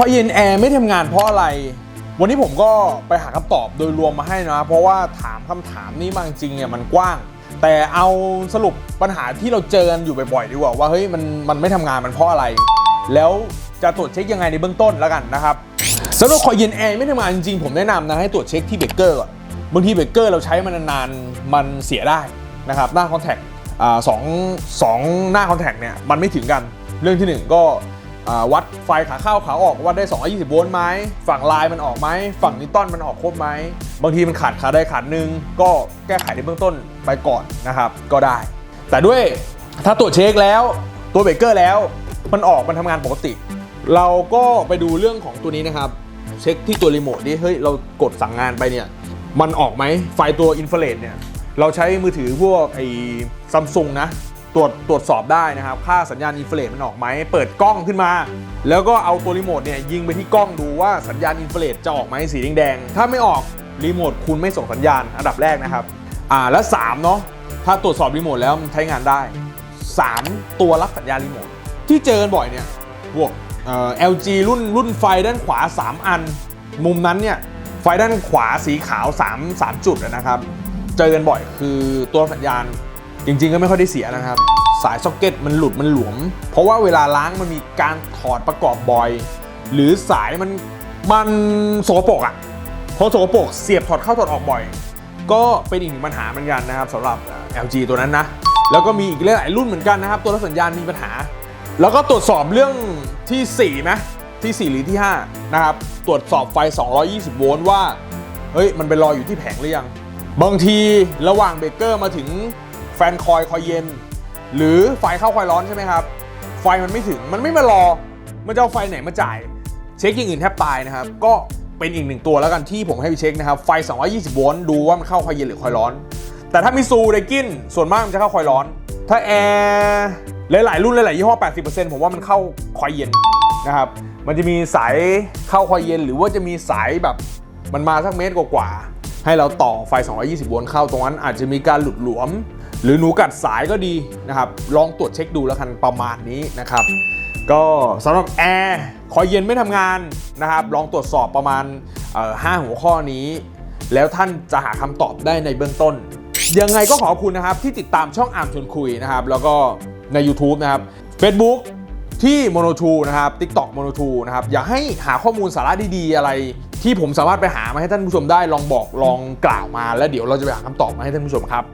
คอยเย็นแอร์ไม่ทำงานเพราะอะไร วันนี้ผมก็ไปหาคำตอบโดยรวมมาให้นะ เพราะว่าถามคำถามนี้มางจริงเนี่ยมันกว้าง แต่เอาสรุปปัญหาที่เราเจอกันอยู่บ่อยๆดีกว่าว่าเฮ้ยมันมันไม่ทำงานมันเพราะอะไร แล้วจะตรวจเช็คยังไงในเบื้องต้นแล้วกันนะครับสำหรับคอยเย็นแอร์ไม่ทำงานจริงๆผมแนะนำนะให้ตรวจเช็คที่เบรกเกอร์ก่อนบางทีเบรกเกอร์เราใช้มันนานๆมันเสียได้นะครับหน้าคอนแทคสองสองหน้าคอนแทคเนี่ยมันไม่ถึงกันเรื่องที่หนึ่งก็ วัดไฟขาเข้าขาออกวัดได้ 220 โวลต์ไหมฝั่งลายมันออกไหมฝั่งนิวตันมันออกครบไหมบางทีมันขาดขาได้ขาดหนึ่งก็แก้ไขในเบื้องต้นไปก่อนนะครับก็ได้ แต่ด้วยถ้าตรวจเช็คแล้วตัวเบรกเกอร์แล้ว มันออกมันทำงานปกติ เราก็ไปดูเรื่องของตัวนี้นะครับ เช็คที่ตัวรีโมทดิเฮ้ยเรากดสั่งงานไปเนี่ยมันออกไหมไฟตัวอินฟราเรดเนี่ยเราใช้มือถือพวกไอ้ซัมซุงนะ ตรวจตรวจสอบได้นะครับ ค่าสัญญาณอินฟราเรมันออกไหม เปิดกล้องขึ้นมา แล้วก็เอาตัวรีโมทเนี่ยยิงไปที่กล้องดูว่าสัญญาณอินฟราเรจะออกไหมสีแดงๆถ้าไม่ออกรีโมทคุณไม่ส่งสัญญาณอันดับแรกนะครับ อ่าและ3เนาะถ้าตรวจสอบรีโมทแล้วมันใช้งานได้ 3 ตัวรับสัญญาณรีโมทที่เจอกันบ่อยเนี่ยพวกเอ่อ LG รุ่นรุ่นไฟด้านขวา 3 อัน มุมนั้นเนี่ยไฟด้านขวาสีขาว 3 3 จุดนะครับ เจอกันบ่อยคือตัวสัญญาณ จริง ๆ ก็ไม่ค่อยได้เสียนะครับ สายซ็อกเก็ตมันหลุดมันหลวม เพราะว่าเวลาล้างมันมีการถอดประกอบบ่อย หรือสายมันมันโสกปรกอะ่ะพอโสกปรกเสียบถอดเข้าถอดออกบ่อย ก็เป็นอีกหนึ่งปัญหาเหมือนกันนะครับสำหรับ LG ตัวนั้นนะ แล้วก็มีอีกหลายรุ่นเหมือนกันนะครับ ตัวรับสัญญาณมีปัญหา แล้วก็ตรวจสอบเรื่องที่4ไหมที่ 4 หรือที่ 5 นะครับ ตรวจสอบไฟ 220 โวลต์ว่า เฮ้ย มันไปรออยู่ที่แผงหรือยัง บางทีระหว่างเบรกเกอร์มาถึง แฟนคอยคอยเย็น หรือไฟเข้าคอยร้อนใช่ไหมครับ ไฟมันไม่ถึงมันไม่มารอ มันจะเอาไฟไหนมาจ่าย เช็คอย่างอื่นแทบตายนะครับ ก็เป็นอีกหนึ่งตัวแล้วกันที่ผมให้ไปเช็คนะครับ ไฟ 220 โวลต์ดูว่ามันเข้าคอยเย็นหรือคอยร้อน แต่ถ้ามีซูไดกินส่วนมากมันจะเข้าคอยร้อน ถ้าแอร์หลายๆรุ่นหลายๆยี่ห้อ 80%ผมว่ามันเข้าคอยเย็นนะครับ มันจะมีสายเข้าคอยเย็น หรือว่าจะมีสายแบบมันมาสักเมตรกว่าๆให้เราต่อไฟ 220 โวลต์เข้าตรงนั้นอาจจะมีการหลุดหลวม หรือหนูกัดสายก็ดีนะครับ ลองตรวจเช็คดูแล้วกันประมาณนี้นะครับ ก็สำหรับแอร์คอยเย็นไม่ทำงานนะครับ ลองตรวจสอบประมาณเอ่อห้าหัวข้อนี้ แล้วท่านจะหาคำตอบได้ในเบื้องต้น ยังไงก็ขอบคุณนะครับ ที่ติดตามช่องอาร์มชวนคุยนะครับ แล้วก็ใน YouTube นะครับ Facebook ที่โมโนทูนะครับ TikTok โมโนทูนะครับ อยากให้หาข้อมูลสาระดีๆ อะไรที่ผมสามารถไปหามาให้ท่านผู้ชมได้ลองบอกลองกล่าวมา แล้วเดี๋ยวเราจะไปหาคำตอบมาให้ท่านผู้ชมครับ